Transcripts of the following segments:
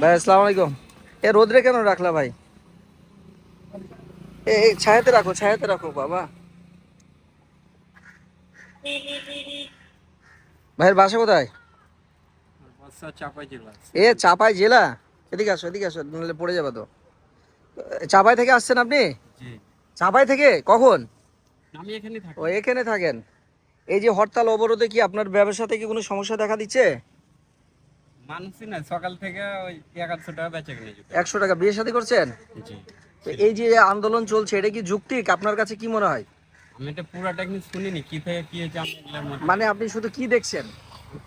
ভাই আসসালামু আলাইকুম। এ রোদ্রে কেন রাখলা ভাই? এ ছায়াতে রাখো ছায়াতে রাখো বাবা। ভাইয়ের বাসা কোথায়? চাপাই জেলা এ চাপাই জেলা। এদিকে আসো এদিকে আসো নাহলে পড়ে যাবে তো। চাপাই থেকে আসছেন আপনি? চাপাই থেকে? কখন? এখানে ও এখানে থাকেন। এই যে হরতাল অবরোধে কি আপনার ব্যবসাতে কি কোনো সমস্যা দেখা দিচ্ছে? মানুষই না সকাল থেকে ওই এগারোশো টাকা বেচে কিনে একশো টাকা বিয়ে শাদী করছেন? জি। তো এই যে আন্দোলন চলছে এটা কি যুক্তিক? আপনার কাছে কি মনে হয়? আমি এটা পুরো টেকনিক শুনিনি কি থেকে কি হয়েছে আমি এগুলোর মধ্যে মানে আপনি শুধু কি দেখছেন?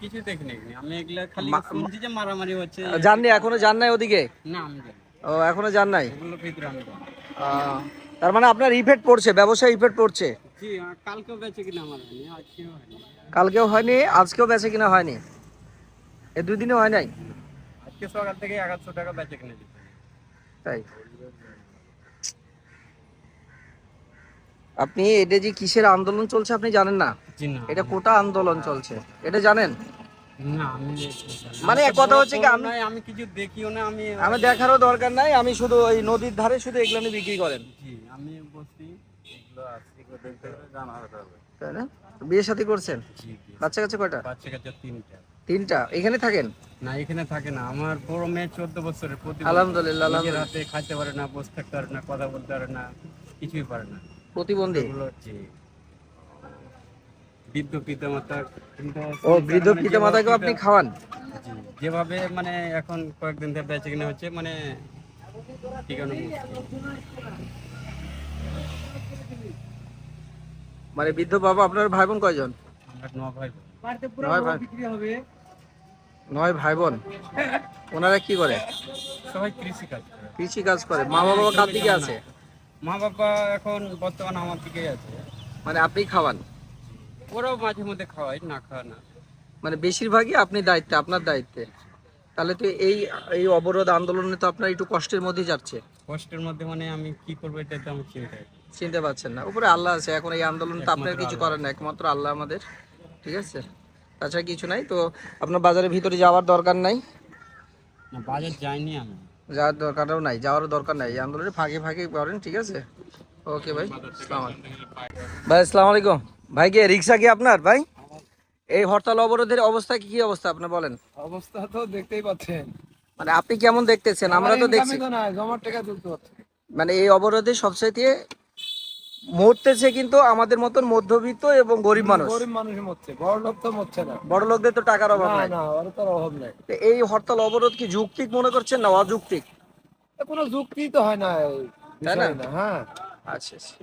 কিছু দেখিনি এখানে। আমি এগুলা খালি শুনছি যে মারামারি হচ্ছে। জাননি এখনও জান নাই ওদিকে? না আমি জানি না। ও এখনও জান নাই? ওগুলোর ভিতরে আমি জানি না। আহ, তার মানে আপনার ইফেক্ট পড়ছে ব্যবসায় ইফেক্ট পড়ছে? জি আর কালকেও বেচে কিনা আমার হয়নি আজকেও হয়নি। কালকেও হয়নি আজকেও বেচে কিনা হয়নি? এ দুই হয় নাই? আজকে সকাল থেকে এগারোশো টাকা বেচে কিনে তাই? আপনি এটা যে কিসের আন্দোলন চলছে আপনি জানেন না? এটা কোটা আন্দোলন চলছে। এটা জানেন? আমি। মানে কথা হচ্ছে কি আমি- আমি কিছু দেখিও না আমি আমি দেখারও দরকার নাই আমি শুধু ওই নদীর ধারে শুধু এগুলো নিয়ে বিক্রি করেন। আমি বসছি তাই না? বিয়ে সাথে করছেন? বাচ্চা কাছে কয়টা? বাচ্চা কাচ্চা তিনটা। তিনটা? এখানে থাকেন? না এখানে থাকে না। আমার বড় মেয়ে চোদ্দ বছরের প্রতি আলহামদুলিল্লাহ হাতে খাইতে পারে না বসে থাকতে পারে না কথা বলতে পারে না কিছুই পারে না। প্রতিবন্ধী? বৃদ্ধ পিতা মাতা কিন্তু ও বৃদ্ধ মানে পিতা মাতাকেও আপনি খাওয়ান? যেভাবে মানে এখন কয়েকদিন ধরে বেঁচে কিনে হচ্ছে মানে মানে বৃদ্ধ বাবা আপনার ভাই বোন কয়জন? ন ভাই বোন। নয় ভাই। নয় ভাই বোন ওনারা কি করে? সবাই কৃষি কাজ করে। কৃষি কাজ করে। মা বাবা কার দিকে আছে? মা বাবা এখন বর্তমান আমার দিকে আছে। মানে আপনি খাওয়ান? ওরাও মাঝে মধ্যে খাওয়াই না খাওয়া না। মানে বেশিরভাগই আপনি দায়িত্বে আপনার দায়িত্বে। তাহলে তো এই এই অবরোধ আন্দোলনে তো আপনার একটু কষ্টের মধ্যে যাচ্ছে। কষ্টের মধ্যে মানে আমি কি করব এটা তো আমি চিন্তা চিনতে পারছেন না। উপরে আল্লাহ আছে। এখন এই আন্দোলন তো আপনার কিছু করার না। একমাত্র আল্লাহ আমাদের। ঠিক আছে? তাছাড়া কিছু নাই তো আপনার বাজারের ভিতরে যাওয়ার দরকার নাই? বাজার যাইনি আমি। যাওয়ার দরকারও নাই যাওয়ারও দরকার নাই। এই আন্দোলনে ফাঁকে ফাঁকে করেন ঠিক আছে? ওকে ভাই আসসালামু ভাই আসসালামু আলাইকুম। ভাই কে রিক্সা কি আপনার ভাই? এই হরতাল অবরোধের অবস্থা কি কি অবস্থা আপনি বলেন? অবস্থা তো দেখতেই পাচ্ছেন। মানে আপনি কেমন দেখতেছেন? আমরা তো দেখছি। না জমার টাকা তুলতে মানে এই অবরোধে মরতেছে কিন্তু আমাদের মতন মধ্যবিত্ত এবং গরিব মানুষ। গরিব মানুষই মরছে বড় লোক তো মরছে না। বড় লোকদের তো টাকার অভাব নাই। না ওর তো অভাব নাই। এই হরতাল অবরোধ কি যুক্তিক মনে করছেন না অযুক্তিক? কোনো যুক্তি তো হয় না তাই না? না হ্যাঁ। আচ্ছা আচ্ছা।